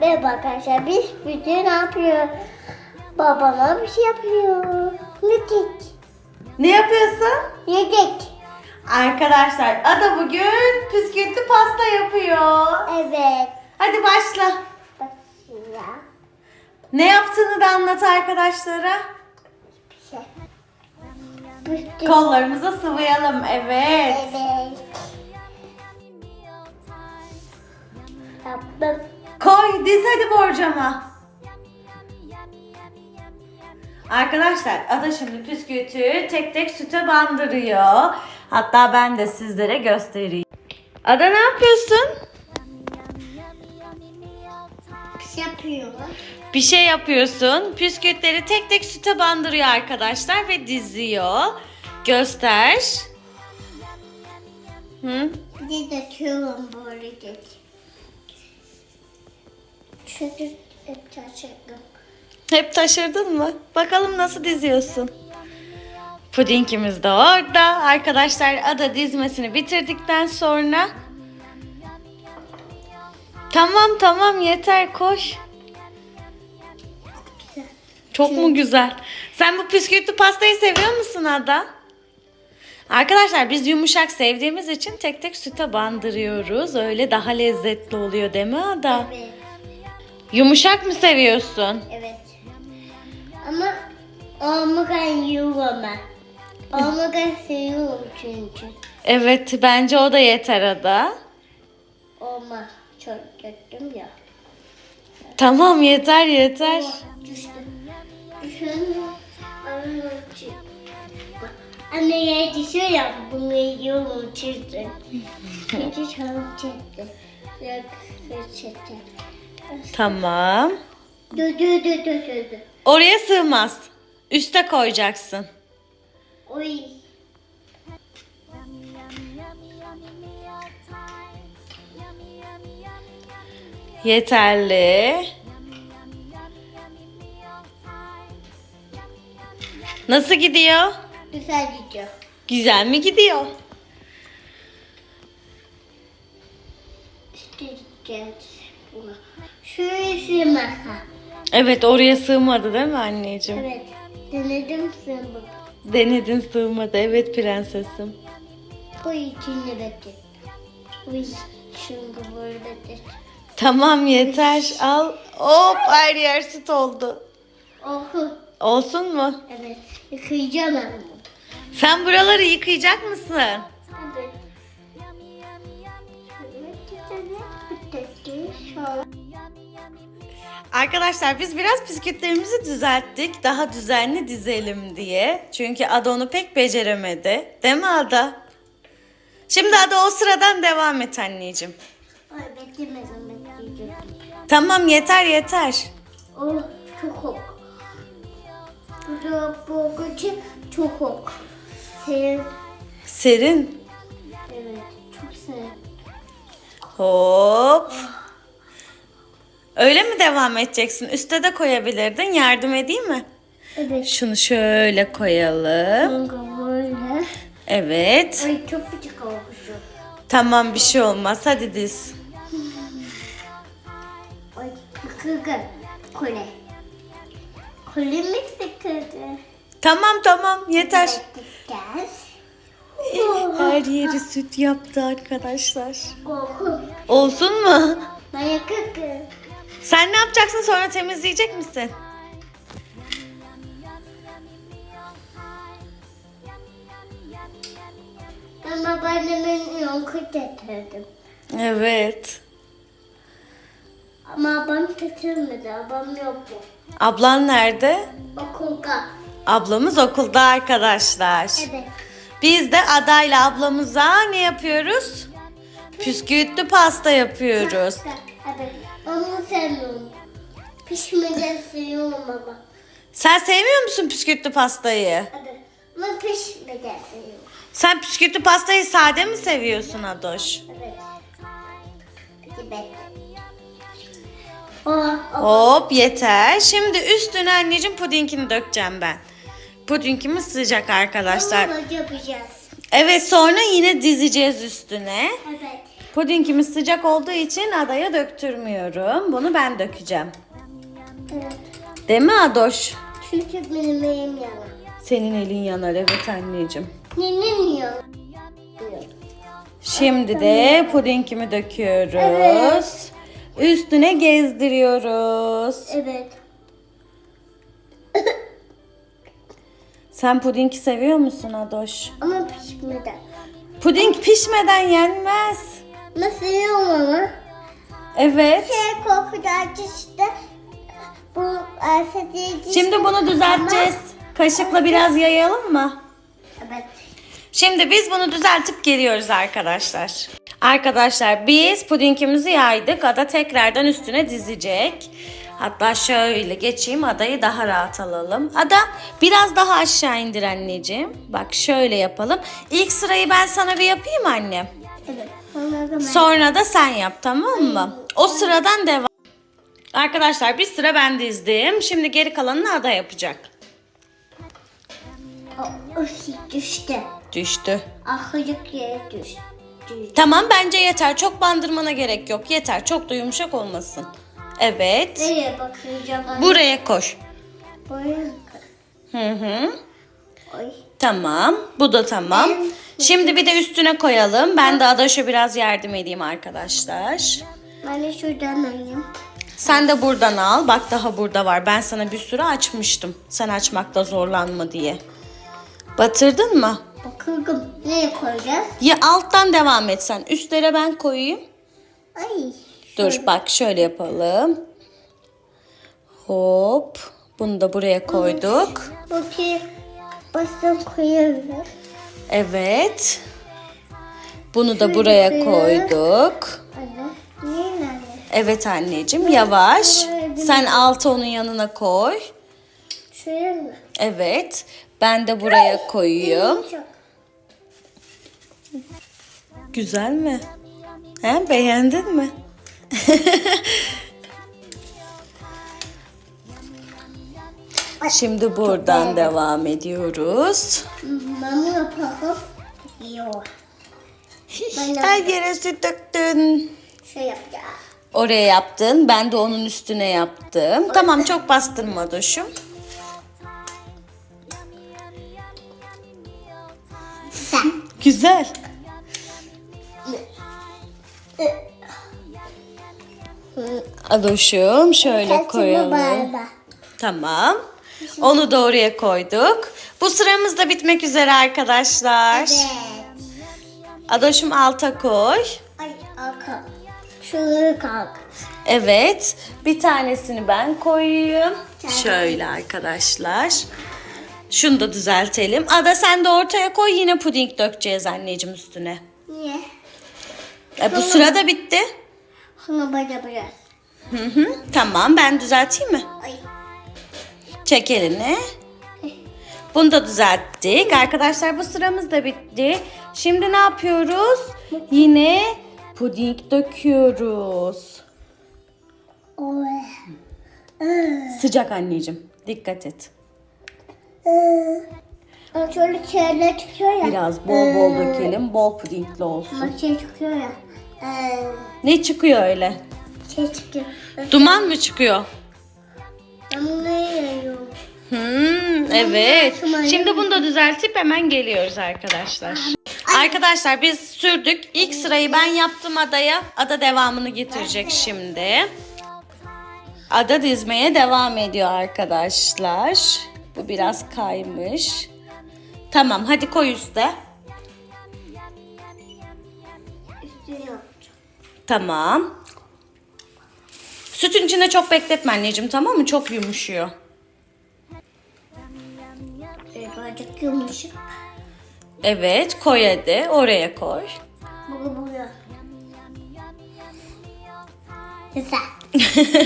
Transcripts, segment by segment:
Merhaba arkadaşlar biz bugün ne yapıyor? Babama bir şey yapıyor. Yedik. Ne yapıyorsun? Yedik. Arkadaşlar Ada bugün püskürtlü pasta yapıyor. Evet. Hadi başla. Başla. Ne yaptığını da anlat arkadaşlara. Bir şey. Bütün- Kollarımıza sıvayalım. Evet. Evet. Yaptım. Koy diz hadi borcama. Arkadaşlar Ada şimdi püskürtü tek tek süte bandırıyor. Hatta ben de sizlere göstereyim. Ada ne yapıyorsun? Bir şey yapıyorlar. Bir şey yapıyorsun. Püskürtleri tek tek süte bandırıyor arkadaşlar ve diziyor. Göster. Hı? Bir de döküyorum böyle geç. Çünkü hep taşıdım. Hep taşırdın mı? Bakalım nasıl diziyorsun. Pudingimiz de orada. Arkadaşlar ada dizmesini bitirdikten sonra Tamam tamam yeter koş. Güzel. Çok mu güzel? Sen bu püskürtlü pastayı seviyor musun Ada? Arkadaşlar biz yumuşak sevdiğimiz için tek tek süte bandırıyoruz. Öyle daha lezzetli oluyor değil mi Ada? Evet. Yumuşak mı seviyorsun? Evet. Ama omurgan yiyorum ben. Omurgan seviyorum çünkü. Evet bence o da yeter Ada. Olma. Çok döktüm ya. Tamam yeter yeter. Anne ya düşüyor ya bunu yiyorum. Çünkü çok çekti. Çok çekti. Tamam. Dur dur dur dur. dur. Oraya sığmaz. Üste koyacaksın. Oy. Yeterli. Nasıl gidiyor? Güzel gidiyor. Güzel mi gidiyor? İsteyeceğiz bunu. Şuraya sığmasa. Evet oraya sığmadı değil mi anneciğim? Evet. Denedim sığmadı. Denedin sığmadı. Evet prensesim. Bu içinde bekle. Bu çünkü böyledir. Tamam yeter. Al. Hop her yer süt oldu. Ohu. Olsun mu? Evet. Yıkayacağım ben. Sen buraları yıkayacak mısın? Arkadaşlar biz biraz bisküvitlerimizi düzelttik. Daha düzenli dizelim diye. Çünkü Ada onu pek beceremedi. Değil mi Ada? Şimdi Ada o sıradan devam et anneciğim. Ay beklemedim bekleyeceğim. Tamam yeter yeter. Oh çok. Bu gıcı çok hok. Sev. Serin. Evet çok sev. Hop. Öyle mi devam edeceksin? Üste de koyabilirdin. Yardım edeyim mi? Evet. Şunu şöyle koyalım. Böyle. Evet. Ay çok küçük olmuşum. Tamam bir şey olmaz. Hadi diz. Ay sıkıldı. Kole. Kole mi sıkıldı? Tamam tamam yeter. Her yeri süt yaptı arkadaşlar. Olsun mu? Bana kıkı. Sen ne yapacaksın sonra temizleyecek misin? Ben babaannemin yonku getirdim. Evet. Ama babam getirmedi. Babam yok bu. Ablan nerede? Okulda. Ablamız okulda arkadaşlar. Evet. Biz de adayla ablamıza ne yapıyoruz? Püskürtlü pasta yapıyoruz. Evet. Onu sevmiyorum. Pişmeden seviyorum baba. Sen sevmiyor musun püskürtlü pastayı? Evet. Ama pişmeden seviyorum. Sen püskürtlü pastayı sade mi seviyorsun Adoş? Evet. Oh, oh. Hop yeter. Şimdi üstüne anneciğim pudingini dökeceğim ben. Pudingimiz sıcak arkadaşlar. Bunu yapacağız. Evet sonra yine dizeceğiz üstüne. Evet. Pudingimiz sıcak olduğu için adaya döktürmüyorum. Bunu ben dökeceğim. Evet. Değil mi Adoş? Çünkü benim elim yalan. Senin elin yanar evet anneciğim. Nenem yalan. Şimdi de pudingimi döküyoruz. Evet. Üstüne gezdiriyoruz. Evet. Sen pudingi seviyor musun Adoş? Ama pişmeden. Puding pişmeden yenmez. Yiyorum ama? Evet. Şey korkutucu işte. Bu alfabeci. Şimdi bunu düzelteceğiz. Kaşıkla biraz yayalım mı? Evet. Şimdi biz bunu düzeltip geliyoruz arkadaşlar. Arkadaşlar biz pudingimizi yaydık. Ada tekrardan üstüne dizecek. Hatta şöyle geçeyim adayı daha rahat alalım. Ada biraz daha aşağı indir anneciğim. Bak şöyle yapalım. İlk sırayı ben sana bir yapayım annem. Evet. Sonra da sen yap tamam mı? O sıradan devam. Arkadaşlar bir sıra ben dizdim. Şimdi geri kalanını ada yapacak. O, o şey düştü. Düştü. Ahıcık yere düştü. Tamam bence yeter. Çok bandırmana gerek yok. Yeter. Çok da yumuşak olmasın. Evet. Nereye bakacağım? Buraya koş. Buraya. Hı hı. Oy. Tamam. Bu da tamam. Şimdi bir de üstüne koyalım. Ben de Adaş'a biraz yardım edeyim arkadaşlar. Ben de şuradan alayım. Sen de buradan al. Bak daha burada var. Ben sana bir sürü açmıştım. Sen açmakta zorlanma diye. Batırdın mı? Bakalım. Nereye koyacağız? Ya alttan devam et sen. Üstlere ben koyayım. Ay. Dur bak şöyle yapalım. Hop. Bunu da buraya koyduk. Bu basın koyuyoruz. Evet. Bunu da buraya koyduk. Evet anneciğim yavaş. Sen altı onun yanına koy. Şuraya mı? Evet. Ben de buraya koyuyorum. Güzel mi? He, beğendin mi? Şimdi buradan devam ediyoruz. Mama yapalım. Yok. Her yere süt döktün. şey yapacağız. Oraya yaptın. Ben de onun üstüne yaptım. Tamam çok bastırma Doşum. Sen. Güzel. Adoşum şöyle koyalım. Tamam. Onu da oraya koyduk. Bu sıramız da bitmek üzere arkadaşlar. Evet. Adoşum alta koy. Ay arka. Şuraya kalk. Evet. Bir tanesini ben koyayım. Şöyle arkadaşlar. Şunu da düzeltelim. Ada sen de ortaya koy. Yine puding dökeceğiz anneciğim üstüne. Niye? E, bu sıra da bitti. Hı hı. Tamam ben düzelteyim mi? Çek elini. Bunu da düzelttik. Arkadaşlar bu sıramız da bitti. Şimdi ne yapıyoruz? Yine puding döküyoruz. Sıcak anneciğim. Dikkat et. Şöyle şeyler çıkıyor ya. Biraz bol bol dökelim. Bol pudingli olsun. Ama şey çıkıyor ya. Ee, Ne çıkıyor öyle? şey çıkıyor. Duman mı çıkıyor? Bunu yiyorum. Hmm, evet. Şimdi bunu da düzeltip hemen geliyoruz arkadaşlar. Arkadaşlar biz sürdük. İlk sırayı ben yaptım adaya. Ada devamını getirecek şimdi. Ada dizmeye devam ediyor arkadaşlar. Bu biraz kaymış. Tamam hadi koy üste. Tamam. Sütün içinde çok bekletme anneciğim tamam mı? Çok yumuşuyor. Ee, birazcık yumuşak. Evet koy hadi. Oraya koy. Bu buraya. Güzel.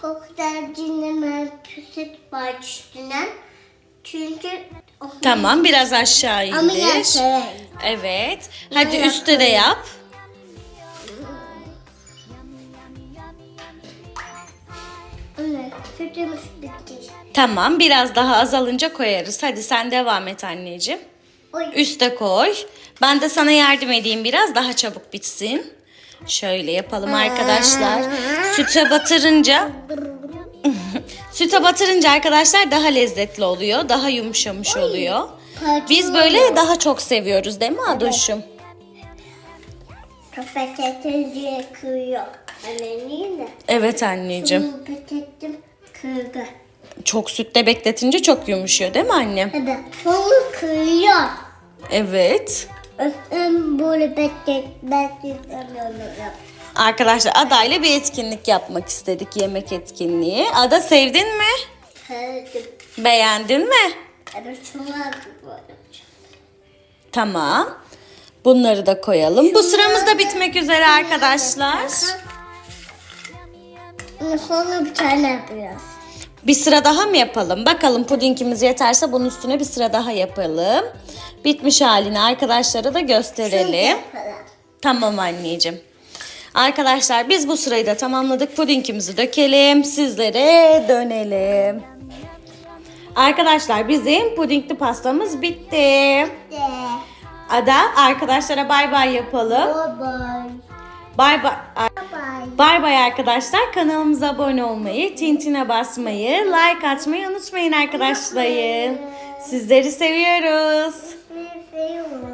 Koklar dinleme püsüt var üstüne. Çünkü Tamam biraz aşağı Ama indir. yeter. Evet. Hadi üstte de yap. Sütümüz bitti. Tamam biraz daha azalınca koyarız. Hadi sen devam et anneciğim. Oy. Üste koy. Ben de sana yardım edeyim biraz daha çabuk bitsin. Şöyle yapalım arkadaşlar. Süte batırınca süte batırınca arkadaşlar daha lezzetli oluyor. Daha yumuşamış oluyor. Biz böyle daha çok seviyoruz değil mi Adoş'um? Patates. Anne de? Evet anneciğim. Kırdı. Çok sütte bekletince çok yumuşuyor değil mi annem? Evet. Bunu kırıyor. Evet. Ben böyle beklet, bekletiyorum. Arkadaşlar Ada ile bir etkinlik yapmak istedik. Yemek etkinliği. Ada sevdin mi? Kırdım. Beğendin mi? Evet, böyle. Tamam. Bunları da koyalım. Bu sıramız da bitmek üzere arkadaşlar. Sonra bir tane yapıyoruz. Bir sıra daha mı yapalım? Bakalım pudingimiz yeterse bunun üstüne bir sıra daha yapalım. Bitmiş halini arkadaşlara da gösterelim. Tamam anneciğim. Arkadaşlar biz bu sırayı da tamamladık. Pudingimizi dökelim. Sizlere dönelim. Arkadaşlar bizim pudingli pastamız bitti. De. Ada arkadaşlara bay bay yapalım. Bye bye. Bay bay. Bay bay arkadaşlar. Kanalımıza abone olmayı, tintine basmayı, like atmayı unutmayın arkadaşlar. Sizleri seviyoruz. Seviyorum.